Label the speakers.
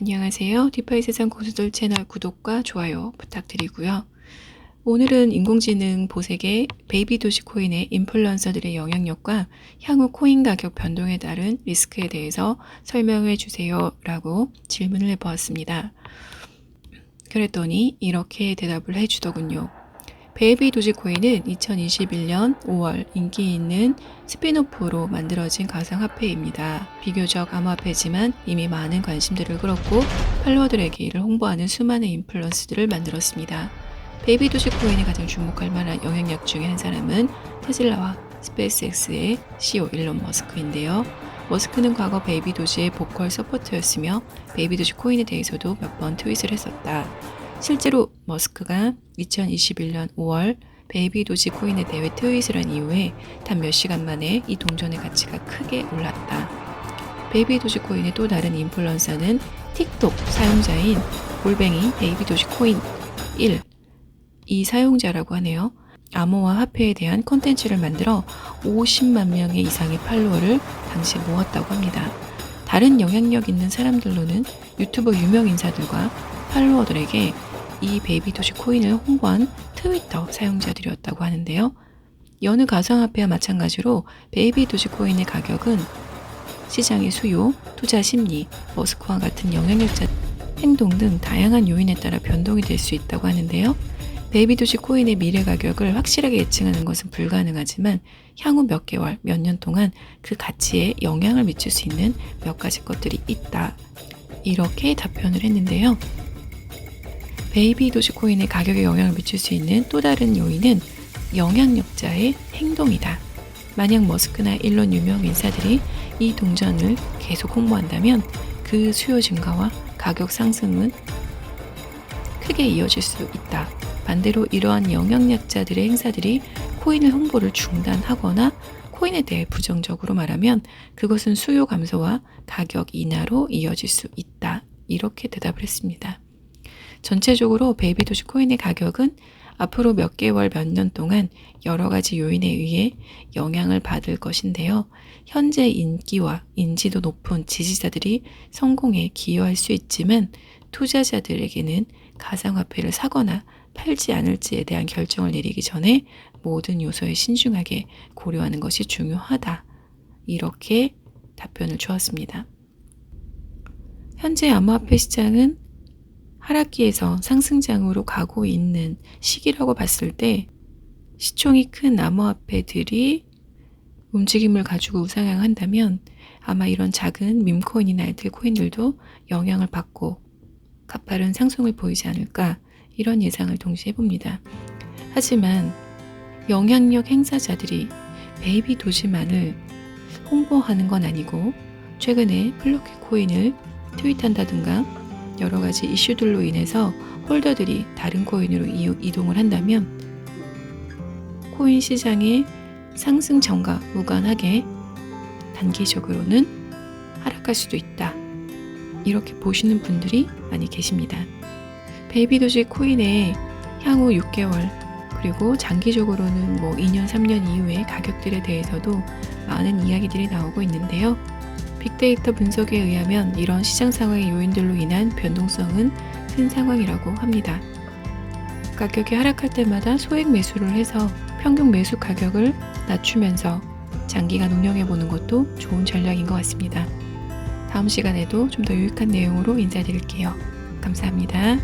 Speaker 1: 안녕하세요. 디파이 세상 고수들 채널 구독과 좋아요 부탁드리고요. 오늘은 인공지능 보색의 베이비 도시 코인의 인플루언서들의 영향력과 향후 코인 가격 변동에 따른 리스크에 대해서 설명해 주세요 라고 질문을 해보았습니다. 그랬더니 이렇게 대답을 해주더군요. 베이비 도지코인은 2021년 5월 인기 있는 스피노프로 만들어진 가상화폐입니다. 비교적 암호화폐지만 이미 많은 관심들을 끌었고 팔로워들에게 이를 홍보하는 수많은 인플루언스들을 만들었습니다. 베이비 도지코인이 가장 주목할 만한 영향력 중에 한 사람은 테슬라와 스페이스X의 CEO 일론 머스크인데요. 머스크는 과거 베이비 도시의 보컬 서포터였으며 베이비 도시 코인에 대해서도 몇 번 트윗을 했었다. 실제로 머스크가 2021년 5월 베이비 도시 코인의 대회 트윗을 한 이후에 단 몇 시간 만에 이 동전의 가치가 크게 올랐다. 베이비 도시 코인의 또 다른 인플루언서는 틱톡 사용자인 골뱅이 베이비 도시 코인 1. 이 사용자라고 하네요. 암호화 화폐에 대한 콘텐츠를 만들어 50만 명의 이상의 팔로워를 당시 모았다고 합니다. 다른 영향력 있는 사람들로는 유튜버 유명 인사들과 팔로워들에게 이 베이비 도시 코인을 홍보한 트위터 사용자들이었다고 하는데요. 여느 가상화폐와 마찬가지로 베이비 도시 코인의 가격은 시장의 수요, 투자 심리, 머스크와 같은 영향력자 행동 등 다양한 요인에 따라 변동이 될 수 있다고 하는데요. 베이비 도시 코인의 미래 가격을 확실하게 예측하는 것은 불가능하지만 향후 몇 개월, 몇 년 동안 그 가치에 영향을 미칠 수 있는 몇 가지 것들이 있다. 이렇게 답변을 했는데요. 베이비 도시코인의 가격에 영향을 미칠 수 있는 또 다른 요인은 영향력자의 행동이다. 만약 머스크나 일론 유명 인사들이 이 동전을 계속 홍보한다면 그 수요 증가와 가격 상승은 크게 이어질 수 있다. 반대로 이러한 영향력자들의 행사들이 코인의 홍보를 중단하거나 코인에 대해 부정적으로 말하면 그것은 수요 감소와 가격 인하로 이어질 수 있다. 이렇게 대답을 했습니다. 전체적으로 베이비 도시 코인의 가격은 앞으로 몇 개월, 몇 년 동안 여러 가지 요인에 의해 영향을 받을 것인데요. 현재 인기와 인지도 높은 지지자들이 성공에 기여할 수 있지만 투자자들에게는 가상화폐를 사거나 팔지 않을지에 대한 결정을 내리기 전에 모든 요소에 신중하게 고려하는 것이 중요하다. 이렇게 답변을 주었습니다. 현재 암호화폐 시장은 하락기에서 상승장으로 가고 있는 시기라고 봤을 때 시총이 큰 암호화폐들이 움직임을 가지고 우상향한다면 아마 이런 작은 밈코인이나 알뜰 코인들도 영향을 받고 가파른 상승을 보이지 않을까 이런 예상을 동시에 해봅니다. 하지만 영향력 행사자들이 베이비 도시만을 홍보하는 건 아니고 최근에 플로키 코인을 트윗한다든가 여러 가지 이슈들로 인해서 홀더들이 다른 코인으로 이동을 한다면 코인 시장의 상승 전과 무관하게 단기적으로는 하락할 수도 있다. 이렇게 보시는 분들이 많이 계십니다. 베이비 도시 코인의 향후 6개월 그리고 장기적으로는 뭐 2년, 3년 이후의 가격들에 대해서도 많은 이야기들이 나오고 있는데요. 빅데이터 분석에 의하면 이런 시장 상황의 요인들로 인한 변동성은 큰 상황이라고 합니다. 가격이 하락할 때마다 소액 매수를 해서 평균 매수 가격을 낮추면서 장기간 운영해 보는 것도 좋은 전략인 것 같습니다. 다음 시간에도 좀 더 유익한 내용으로 인사드릴게요. 감사합니다.